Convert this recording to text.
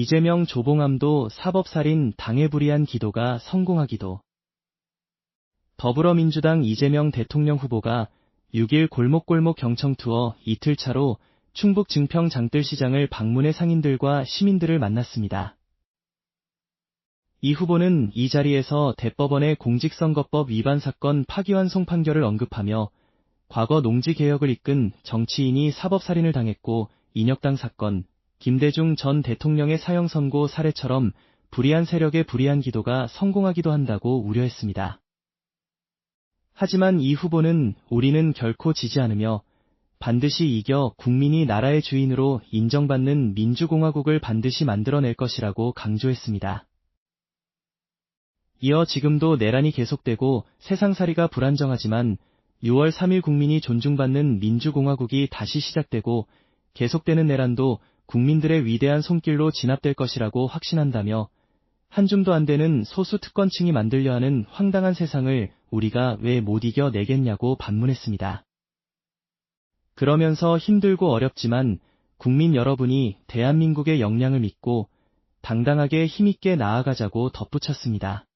이재명 조봉암도 사법살인 당해 불이한 기도가 성공하기도. 더불어민주당 이재명 대통령 후보가 6일 골목골목 경청 투어 이틀 차로 충북 증평 장뜰시장을 방문해 상인들과 시민들을 만났습니다. 이 후보는 이 자리에서 대법원의 공직선거법 위반 사건 파기환송 판결을 언급하며 과거 농지개혁을 이끈 정치인이 사법살인을 당했고 인혁당 사건, 김대중 전 대통령의 사형 선고 사례처럼 불의한 세력의 불의한 기도가 성공하기도 한다고 우려했습니다. 하지만 이 후보는 우리는 결코 지지 않으며 반드시 이겨 국민이 나라의 주인으로 인정받는 민주공화국을 반드시 만들어낼 것이라고 강조했습니다. 이어 지금도 내란이 계속되고 세상살이가 불안정하지만 6월 3일 국민이 존중받는 민주공화국이 다시 시작되고 계속되는 내란도 국민들의 위대한 손길로 진압될 것이라고 확신한다며 한 줌도 안 되는 소수 특권층이 만들려 하는 황당한 세상을 우리가 왜 못 이겨 내겠냐고 반문했습니다. 그러면서 힘들고 어렵지만 국민 여러분이 대한민국의 역량을 믿고 당당하게 힘있게 나아가자고 덧붙였습니다.